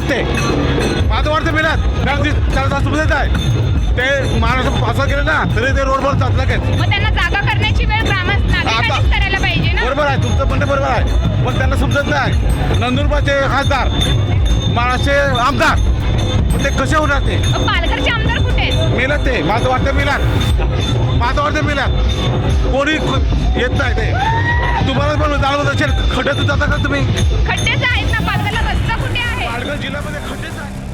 मिळत ते माझं वाटतं मिळत कारण ती त्याला सुविधा आहे ते महाराष्ट्र असं केलं ना तरी ते रोडवर जात लगेच. मग त्यांना जागा करण्याची वेळ ग्रामस्थ नागरिकांनीच करायला पाहिजे ना? बरोबर आहे तुमचं म्हणणं बरोबर आहे. पण त्यांना समजत नाही. नंदुरबारचे खासदार महाराष्ट्र आमदार ते कसे होणार ते? मग पालघरचे आमदार कुठे आहेत? मिळत ते. माझं वाटतं मिळत माझं वाटतं मिळत कोणी येत नाही ते. तुम्हाला पण जाणवत असेल खड्ड्यातून जाता का तुम्ही? खड्डेच आहेत ना पालघरला जिल्ह्यामध्ये खड्डेच आहे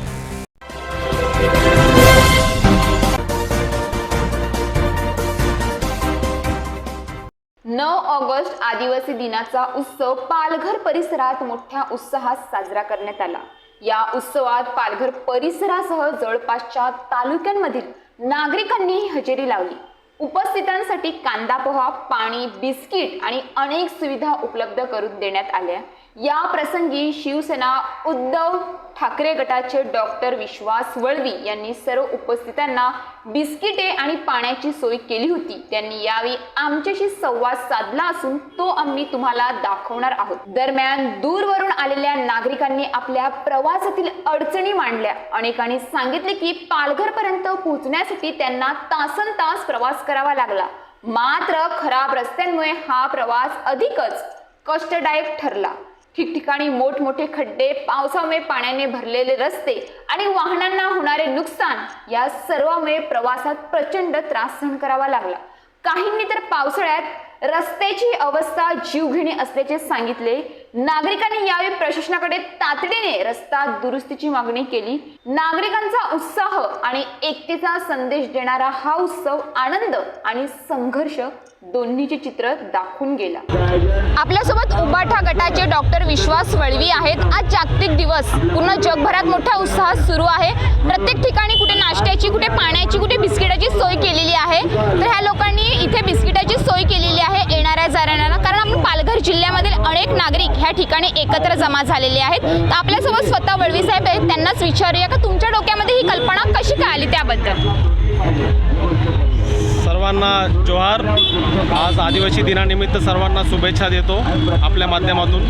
नऊ ऑगस्ट आदिवासी दिनाचा उत्सव पालघर परिसरात मोठ्या उत्साहात साजरा करण्यात आला. या उत्सवात पालघर परिसरासह जवळपासच्या तालुक्यांमधील नागरिकांनी हजेरी लावली. उपस्थितांसाठी कांदा पोहा पाणी बिस्किट आणि अनेक सुविधा उपलब्ध करून देण्यात आल्या. या प्रसंगी शिवसेना उद्धव ठाकरे गटाचे डॉक्टर विश्वास वळवी यांनी सर्व उपस्थितांना बिस्किटे आणि पाण्याची सोय केली होती. त्यांनी यावेळी आमच्याशी संवाद साधला असून तो आम्ही तुम्हाला दाखवणार आहोत. दरम्यान दूरवरून आलेल्या नागरिकांनी आपल्या प्रवासातील अडचणी मांडल्या. अनेकांनी सांगितले की पालघर पर्यंत पोहोचण्यासाठी त्यांना तासन तास प्रवास करावा लागला. मात्र खराब रस्त्यांमुळे हा प्रवास अधिकच कष्टदायक ठरला. ठिकठिकाणी मोठमोठे खड्डे पावसामुळे पाण्याने भरलेले रस्ते आणि वाहनांना होणारे नुकसान या सर्वामुळे प्रवासात प्रचंड त्रास सहन करावा लागला. काहींनी तर पावसाळ्यात रस्त्याची अवस्था जीवघेणी असल्याचे सांगितले नागरिकांनी यावेळी प्रशासनाकडे तातडीने रस्ता दुरुस्तीची मागणी केली. नागरिकांचा उत्साह आणि एकतेचा संदेश देणारा हा उत्सव आनंद आणि संघर्ष दोन्हीचे चित्र दाखवून गेला. आपल्यासोबत उबाठा गटाचे डॉक्टर विश्वास वळवी आहेत. आज जागतिक दिवस. पूर्ण जगभरात मोठ्या उत्साहात सुरू आहे. प्रत्येक ठिकाणी कुठे नाश्त्याची कुठे पाण्याची कुठे बिस्किटाची सोय केलेली आहे. तर ह्या ठिकाणी एकत्र जमा झालेले आहेत. तर आपल्यासोबत स्वतः वळवी साहेब आहेत त्यांनाच विचारूया का? तुमच्या डोक्यामध्ये ही कल्पना कशी काय आली त्याबद्दल? सर्वांना जोहार. आज आदिवासी दिनानिमित्त सर्वांना शुभेच्छा देतो आपल्या माध्यमातून.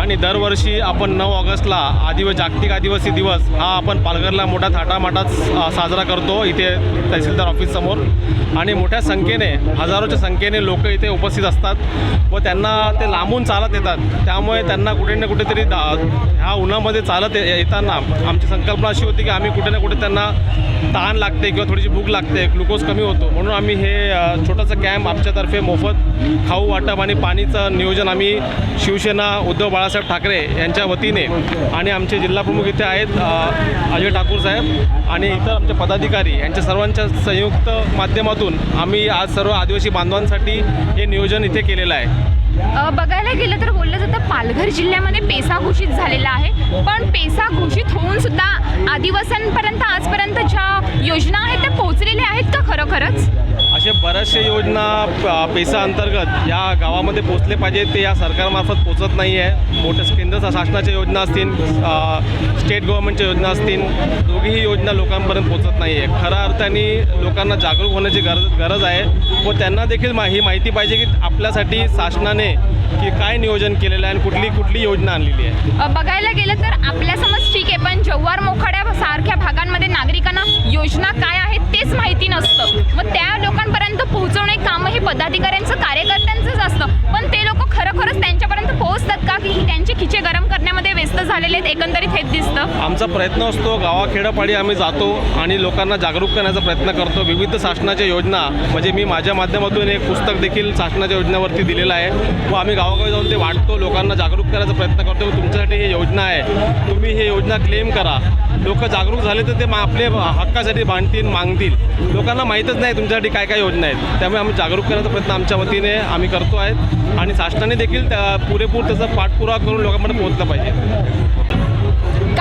आणि दरवर्षी आपण नऊ ऑगस्टला आदिवासी जागतिक आदिवासी दिवस हा आपण पालघरला मोठ्या थाटामाटात साजरा करतो इथे तहसीलदार ऑफिससमोर आणि मोठ्या संख्येने हजारोच्या संख्येने लोक इथे उपस्थित असतात व त्यांना ते लांबून चालत येतात. त्यामुळे त्यांना कुठे ना कुठेतरी दा ह्या उन्हामध्ये चालत येताना आमची संकल्पना अशी होती की आम्ही कुठे ना कुठे त्यांना ताण लागते किंवा थोडीशी भूक लागते ग्लुकोज कमी होतो. म्हणून आम्ही हे छोटंसं कॅम्प आमच्यातर्फे मोफत खाऊ वाटप आणि पाणीचं नियोजन आम्ही शिवसेना उद्धव बाळासाहेब ठाकरे यांच्या वतीने आणि आमचे जिल्हाप्रमुख इथे आहेत अजय ठाकूर साहेब आणि इतर आमचे पदाधिकारी यांच्या सर्वांच्या संयुक्त माध्यमातून आम्ही आज सर्व आदिवासी बांधवांसाठी हे नियोजन इथे केलेलं आहे. बघायला गेलं तर बोललं जातं पालघर जिल्ह्यामध्ये पेसा घोषित झालेला आहे. पण पेसा घोषित होऊन सुद्धा आदिवासींपर्यंत आजपर्यंत ज्या योजना आहेत त्या पोहोचलेल्या आहेत का खरोखरच असे बऱ्याचशा योजना प- पेसा अंतर्गत या गावामध्ये पोचले पाहिजेत. ते या सरकारमार्फत पोचत नाही आहे. मोठ्या केंद्र शासनाच्या योजना असतील स्टेट गव्हर्नमेंटच्या योजना असतील दोघीही योजना लोकांपर्यंत पोचत नाही आहे. खऱ्या अर्थाने लोकांना जागरूक होण्याची गरज गरज आहे. व त्यांना देखील मा ही माहिती पाहिजे की आपल्यासाठी शासनाने की काय नियोजन केलेलं आहे आणि कुठली कुठली योजना आणलेली आहे. बघायला गेलं तर आपल्या समज ठीक आहे पण जव्हार मोखाड्या सारख्या भागांमध्ये नागरिकांना योजना काय आहेत तेच माहिती नसतं. मग त्या लोकांपर्यंत पोहोचवणे आमचा प्रयत्न असतो गावाखेडापाडी आम्ही जातो आणि लोकांना जागरूक करण्याचा प्रयत्न करतो. विविध शासनाच्या योजना म्हणजे मी माझ्या माध्यमातून एक पुस्तक देखील शासनाच्या योजनेवरती दिलेलं आहे. व आम्ही गावागावी जाऊन ते वाटतो लोकांना जागरूक करण्याचा प्रयत्न करतो. तुमच्यासाठी ही योजना आहे. तुम्ही ही योजना क्लेम करा. लोक जागरूक झाले तर ते मा आपले हक्कासाठी भांडतील मागतील. लोकांना माहीतच नाही तुमच्यासाठी काय काय योजना आहेत. त्यामुळे आम्ही जागरूक करण्याचा प्रयत्न आमच्या वतीने आम्ही करतो आहेत. आणि शासनाने देखील त्या पुरेपूर त्याचा पाठपुरावा करून लोकांपर्यंत पोहोचला पाहिजे.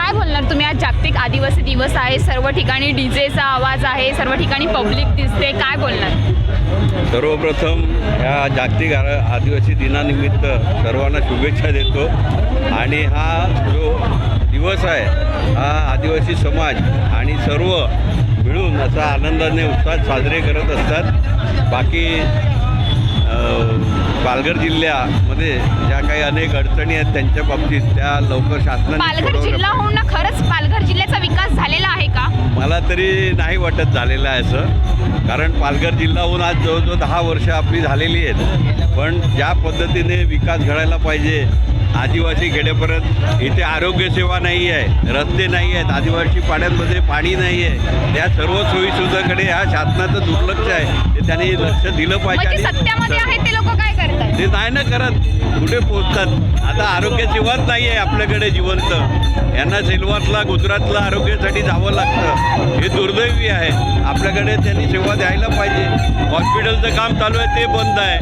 काय बोलणार तुम्ही? आज जागतिक आदिवासी दिवस आहे. सर्व ठिकाणी डीजेचा आवाज आहे. सर्व ठिकाणी पब्लिक दिसते. काय बोलणार? सर्वप्रथम ह्या जागतिक आदिवासी दिनानिमित्त सर्वांना शुभेच्छा देतो. आणि हा जो दिवस आहे हा आदिवासी समाज आणि सर्व मिळून असा आनंदाने उत्साहात साजरे करत असतात. बाकी पालघर जिल्ह्यामध्ये ज्या काही अनेक अडचणी आहेत त्यांच्या बाबतीत त्या लवकर शासनाने पालघर जिल्हा होऊन ना खरंच पालघर जिल्ह्याचा विकास झालेला आहे का? मला तरी नाही वाटत झालेलं आहे असं. कारण पालघर जिल्हाहून आज जवळजवळ दहा वर्ष आपली झालेली आहेत. पण ज्या पद्धतीने विकास घडायला पाहिजे आदिवासी खेड्यापर्यंत इथे आरोग्यसेवा नाही आहे रस्ते नाही आहेत आदिवासी पाड्यांमध्ये पाणी नाही आहे. त्या सर्व सोयीसुविधाकडे ह्या शासनाचं दुर्लक्ष आहे. ते त्यांनी लक्ष दिलं पाहिजे ते नाही ना करत. कुठे पोचतात आता आरोग्य सेवाच नाही आहे आपल्याकडे जिवंत. यांना सिल्वासला गुजरातला आरोग्यासाठी जावं लागतं. हे दुर्दैवी आहे. आपल्याकडे त्यांनी सेवा द्यायला पाहिजे. हॉस्पिटलचं काम चालू आहे ते बंद आहे.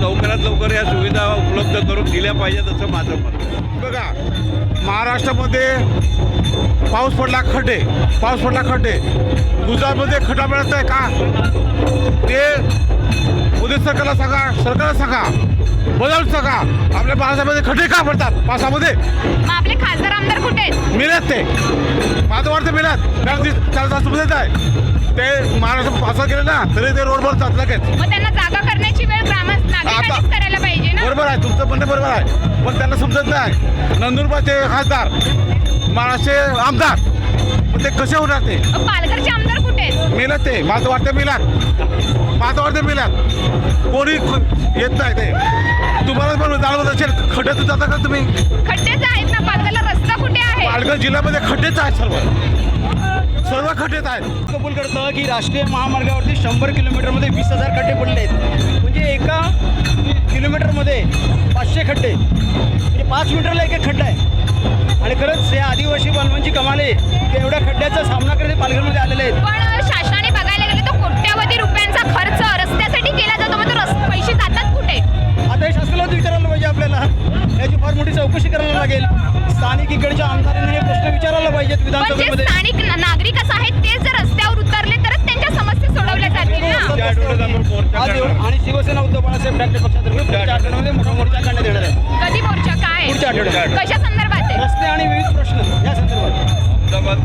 लवकरात लवकर या सुविधा उपलब्ध करून दिल्या पाहिजेत असं माझं मत बघा महाराष्ट्रामध्ये पाऊस पडला खड्डे. पाऊस पडला खड्डे. गुजरातमध्ये खड्डा मिळत आहे का? ते मोदी सरकारला सांगा सरकारला सांगा. बदल सांगा आपल्या महाराष्ट्रामध्ये खड्डे का पडतात? पावसामध्ये? मग आपले खासदार आमदार कुठे आहेत? मिळत ते. माझं वाटतं मिळत. कारण ती चार तास मिळत आहे ते महाराष्ट्र पावसात गेले ना तरी ते रोडवर जात लगेच. मग त्यांना जागा करण्याची वेळ ग्राम नागरिकांनीच करायला पाहिजे ना? बरोबर आहे. तुमचं म्हणणं बरोबर आहे. पण त्यांना समजत नाही. नंदुरबारचे खासदार महाराष्ट्र आमदार पण ते कसे होणार ते? मग पालघरचे आमदार कुठे आहेत? मिळत ते. माझं वाटतं मिळत माझं वाटतं मिळत कोणी क- येत नाही ते. खड्ड्यातून जाता का तुम्ही? खड्डेच आहेत ना पालघरला रस्ता कुठे आहे? पालघर जिल्ह्यामध्ये खड्डेच आहेत सर्व. सर्व खड्डेच आहेत. कबूल करतं की राष्ट्रीय महामार्गावरती शंभर किलोमीटरमध्ये वीस हजार खड्डे पडले आहेत. म्हणजे एका किलोमीटरमध्ये पाचशे खड्डे. म्हणजे पाच मीटरला एक एक खड्डा आहे. आणि खरंच या आदिवासी बांधवांची कमाल आहे की एवढ्या खड्ड्याचा सामना करत पालघरमध्ये आलेले आहेत. पण चौकशी करायला लागेल. स्थानिक इकडच्या आमदारांनी हे प्रश्न विचारायला पाहिजेत विधानसभेमध्ये. स्थानिक न- नागरिकच आहेत ते जर रस्त्यावर उतरले तरच त्यांच्या समस्या सोडवल्या जातील ना? आज एवढं- आणि शिवसेना उद्धव बाळासाहेब ठाकरे पक्षातर्फे पुढच्या आठवड्यामध्ये मोठा मोर्चा काढण्यात येणार आहे. कधी मोर्चा? काय? आहे? पुढच्या आठवड्यात. कशा संदर्भात आहे? रस्ते आणि विविध प्रश्न या संदर्भात.